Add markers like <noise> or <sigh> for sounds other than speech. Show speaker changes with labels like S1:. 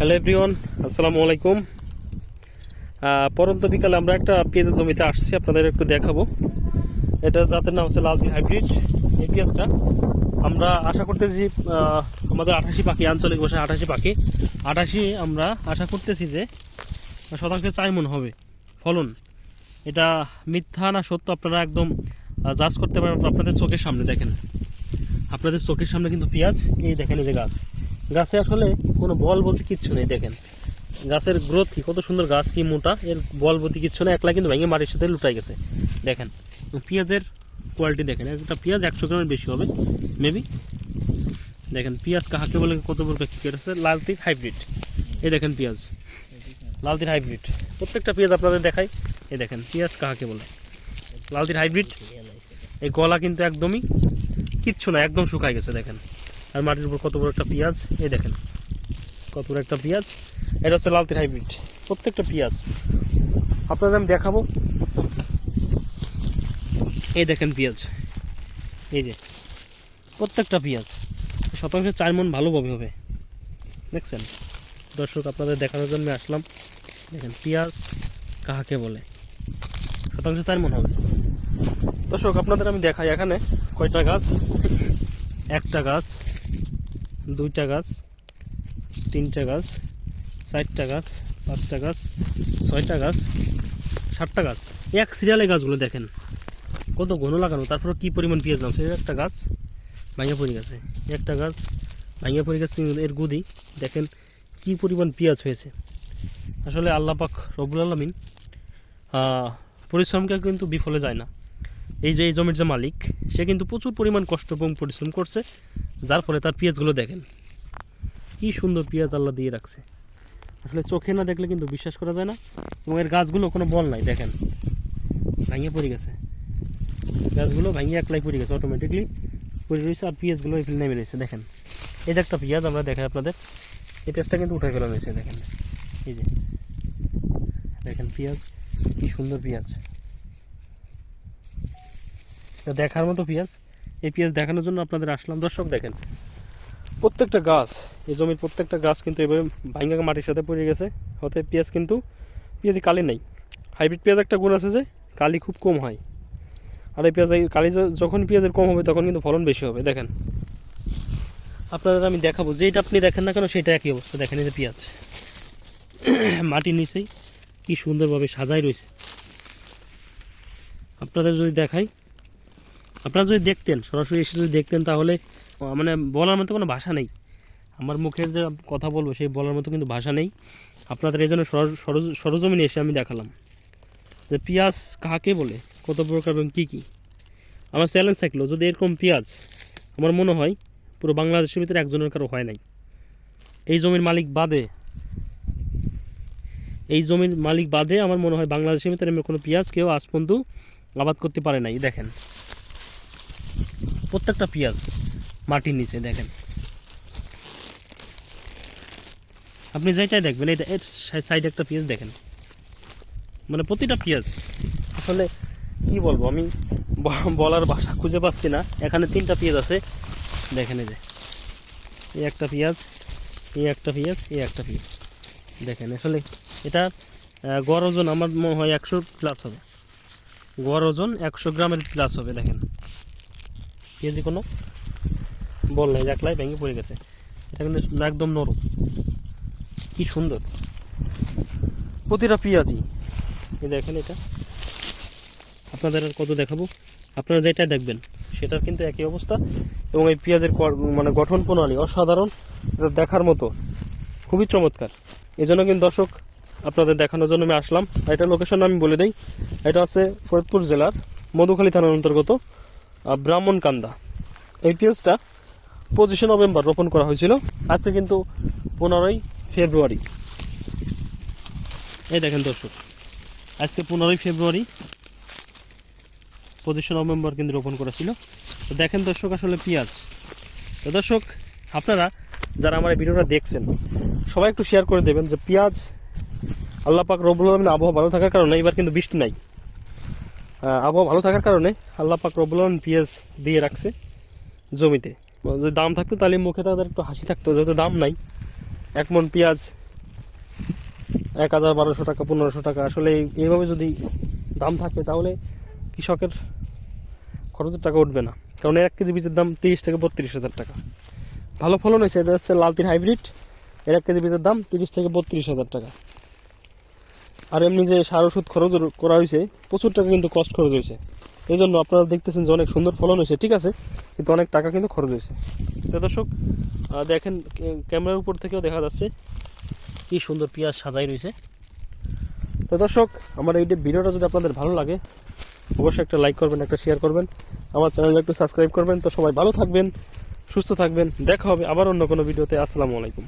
S1: Hello everyone আসসালামু আলাইকুম পরন্ত বিকালে আমরা একটা পেঁয়াজের জমিতে আসছি, আপনাদের একটু দেখাবো। এটা জাতের নাম হচ্ছে লালজি হাইব্রিড। এই পেঁয়াজটা আমরা আশা করতেছি আমাদের আঠাশি পাখি, আঞ্চলিক ভাষায় আঠাশি পাখি। আঠাশি আমরা আশা করতেছি যে শতাংশে চার মন হবে, ফলন। এটা মিথ্যা না সত্য, আপনারা একদম জাজ করতে পারেন। আপনাদের চোখের সামনে দেখেন। আপনাদের চোখের সামনে কিন্তু পেঁয়াজ, এই দেখেন এই যে গাছ। গাছে আসলে কোনো বল বলতে কিচ্ছু নেই, দেখেন। গাছের গ্রোথ কি, কত সুন্দর গাছ, কি মোটা, এর বল বলতে কিচ্ছু নেই, একলা কিন্তু ভেঙে মাটির সাথে লুটাই গেছে। দেখেন পেঁয়াজের কোয়ালিটি দেখেন, একটা পেঁয়াজ একশো গ্রামের বেশি হবে মেবি দেখেন, পেঁয়াজ কাহাকে বলে, কত বড় কি কেটেছে লালতির হাইব্রিড এই দেখেন পেঁয়াজ। লালতির হাইব্রিড প্রত্যেকটা পেঁয়াজ আপনাদের দেখাই। এই দেখেন, পেঁয়াজ কাহাকে বলে? লালতির হাইব্রিড এই গলা কিন্তু একদমই কিচ্ছু না, একদম শুকায় গেছে, দেখেন। আর মাটির উপর কত বড় একটা পেঁয়াজ? এই দেখেন, কত বড় একটা পেঁয়াজ? এটা হচ্ছে লালতির হাইব্রিড প্রত্যেকটা পেঁয়াজ। আপনাদের আমি দেখাবো। এই দেখেন পেঁয়াজ, এই যে, প্রত্যেকটা পেঁয়াজ। শতাংশে চার মন ভালোভাবে হবে। দেখছেন? দর্শক, আপনাদের দেখানোর জন্য আসলাম। দেখেন, পেঁয়াজ কাহাকে বলে? শতাংশে চার মন হবে। দর্শক, আপনাদের আমি দেখাই এখানে কয়টা গাছ? একটা গাছ। দুইটা গাছ, তিনটা গাছ, চারটা গাছ, পাঁচটা গাছ, ছয়টা গাছ, সাতটা গাছ। এক সিরিয়ালে গাছগুলো দেখেন। কত ঘন লাগানো তারপরে কি পরিমাণ পেঁয়াজ নামছে? একটা গাছ ভাঙে পড়ে গেছে। একটা গাছ ভাঙে পড়ে গেছে এর গুদি দেখেন কি পরিমাণ পেঁয়াজ হয়েছে। আসলে আল্লাহ পাক রবুল আলমিন পরিশ্রমকে কিন্তু বিফলে যায় না। এই যে এই জমির যে মালিক, সে কিন্তু প্রচুর পরিমাণ কষ্ট এবং পরিশ্রম করছে, যার ফলে তার পেঁয়াজগুলো দেখেন। কি সুন্দর পেঁয়াজ আল্লাহ দিয়ে রাখছে। আসলে চোখে না দেখলে কিন্তু বিশ্বাস করা যায় না, এবং এর গাছগুলো কোনো বল নাই, দেখেন। ভাঙিয়ে পড়ে গেছে। গাছগুলো ভাঙিয়ে একলাই পড়ে গেছে অটোমেটিকলি পড়ে রয়েছে, আর পেঁয়াজগুলো এখানে নেমে রয়েছে, দেখেন। এই যে একটা পেঁয়াজ আমরা দেখাই আপনাদের, এই পেঁয়াজটা কিন্তু উঠে ফেলা হয়েছে দেখেন এই যে। দেখেন পেঁয়াজ, কি সুন্দর পেঁয়াজ। দেখার মতো পেঁয়াজ। এই পেঁয়াজ দেখানোর জন্য আপনাদের আসলাম। দর্শক দেখেন, প্রত্যেকটা গাছ, এই জমির প্রত্যেকটা গাছ কিন্তু এভাবে ভাঙ্গা মাটির সাথে পড়ে গেছে। হতে পেঁয়াজ কিন্তু, পেঁয়াজে কালি নেই। হাইব্রিড পেঁয়াজ একটা গুণ আছে যে, কালি খুব কম হয়। আর এই পেঁয়াজ কালি যখন পেঁয়াজের কম হবে, তখন কিন্তু ফলন বেশি হবে। দেখেন, আপনাদের আমি দেখাবো। যেটা আপনি দেখেন না কেন, সেটা একই অবস্থা। দেখেন এই যে পেঁয়াজ, <coughs> মাটির নিচেই কি সুন্দরভাবে সাজাই রয়েছে। আপনাদের যদি দেখাই আপনারা যদি দেখতেন, সরাসরি এসে যদি দেখতেন তাহলে মানে বলার মতো কোনো ভাষা নেই। আমার মুখের যে কথা বলব, সেই বলার মতো কিন্তু ভাষা নেই। আপনাদের এই জন্য সর- সরজ- সরজমিনে এসে আমি দেখালাম যে পেঁয়াজ কাকে বলে, কত প্রকার এবং কী কী। আমার চ্যালেঞ্জ থাকল, যদি এরকম পেঁয়াজ, আমার মনে হয় পুরো বাংলাদেশের ভিতরে একজনের কারও হয় নাই। এই জমির মালিক বাদে, এই জমির মালিক বাদে আমার মনে হয় বাংলাদেশের ভিতরে কোনো পেঁয়াজ কেউ আজ পর্যন্ত আবাদ করতে পারে নাই। দেখেন। প্রত্যেকটা পেঁয়াজ মাটির নিচে, দেখেন। আপনি যেটাই দেখবেন এটা এর সাইডে একটা পেঁয়াজ দেখেন। মানে প্রতিটা পেঁয়াজ, আসলে কি বলব, আমি বলার ভাষা খুঁজে পাচ্ছি না। এখানে তিনটা পেঁয়াজ আছে। দেখেন এই যে, এই একটা পেঁয়াজ, এই একটা পেঁয়াজ, এই একটা পেঁয়াজ। দেখেন, আসলে এটা গড় ওজন আমার মনে হয় একশো প্লাস হবে। গড় ওজন একশো গ্রামের প্লাস হবে, দেখেন। পেঁয়াজি কোনো বল নেই একলাই ভেঙে পড়ে গেছে। এটা কিন্তু একদম নরম। কি সুন্দর। প্রতিটা পেঁয়াজি এই দেখেন এটা। আপনাদের আর কত দেখাবো? আপনারা যেটা দেখবেন সেটার কিন্তু একই অবস্থা। এবং এই পেঁয়াজের মানে গঠন প্রণালী অসাধারণ। এটা দেখার মতো। খুবই চমৎকার। এই জন্য কিন্তু দর্শক আপনাদের দেখানোর জন্য আমি আসলাম। এটা লোকেশন আমি বলে দিই। এটা হচ্ছে ফরিদপুর জেলার মধুখালী থানার অন্তর্গত। ব্রাহ্মণকান্দা এই পেঁয়াজটা পঁচিশে নভেম্বর রোপণ করা হয়েছিল। আজকে কিন্তু পনেরোই ফেব্রুয়ারি। এই দেখেন দর্শক, আজকে পনেরোই ফেব্রুয়ারি পঁচিশে নভেম্বর কিন্তু রোপণ করা ছিল। তো দেখেন দর্শক আসলে পেঁয়াজ। তো দর্শক, আপনারা যারা আমার এই ভিডিওটা দেখছেন, সবাই একটু শেয়ার করে দেবেন যে পেঁয়াজ আল্লাহ পাক রবুল আলমিন আবহাওয়া ভালো থাকার কারণে এবার কিন্তু বৃষ্টি নাই। আবহাওয়া ভালো থাকার কারণে আল্লাহ পাক রবুল আলমিন পেঁয়াজ দিয়ে রাখছে জমিতে। যদি দাম থাকতো তাহলে মুখে তাদের একটু হাসি থাকতো, যেহেতু দাম নাই। এক মন পেঁয়াজ এক হাজার বারোশো টাকা, পনেরোশো টাকা। আসলে এইভাবে যদি দাম থাকে তাহলে কৃষকের খরচের টাকা উঠবে না। কারণ এক কেজি বীজের দাম তিরিশ থেকে বত্রিশ হাজার টাকা। ভালো ফলন হয়েছে, এটা হচ্ছে লালতির হাইব্রিড। এর এক কেজি বীজের দাম তিরিশ থেকে বত্রিশ হাজার টাকা। আর এমনি যে সার ওষুধ খরচ করা হয়েছে, প্রচুর টাকা কিন্তু কষ্ট খরচ হয়েছে। এই জন্য আপনারা দেখতেছেন যে অনেক সুন্দর ফলন হয়েছে, ঠিক আছে? কিন্তু অনেক টাকা কিন্তু খরচ হয়েছে। তো দর্শক দেখেন ক্যামেরার উপর থেকেও দেখা যাচ্ছে কি সুন্দর পেঁয়াজ সাজাই রয়েছে। তো দর্শক, আমার এই ভিডিওটা যদি আপনাদের ভালো লাগে, অবশ্যই একটা লাইক করবেন, একটা শেয়ার করবেন। আমার চ্যানেলটা একটু সাবস্ক্রাইব করবেন। তো সবাই ভালো থাকবেন, সুস্থ থাকবেন। দেখা হবে আবার অন্য কোনো ভিডিওতে। আসসালামু আলাইকুম।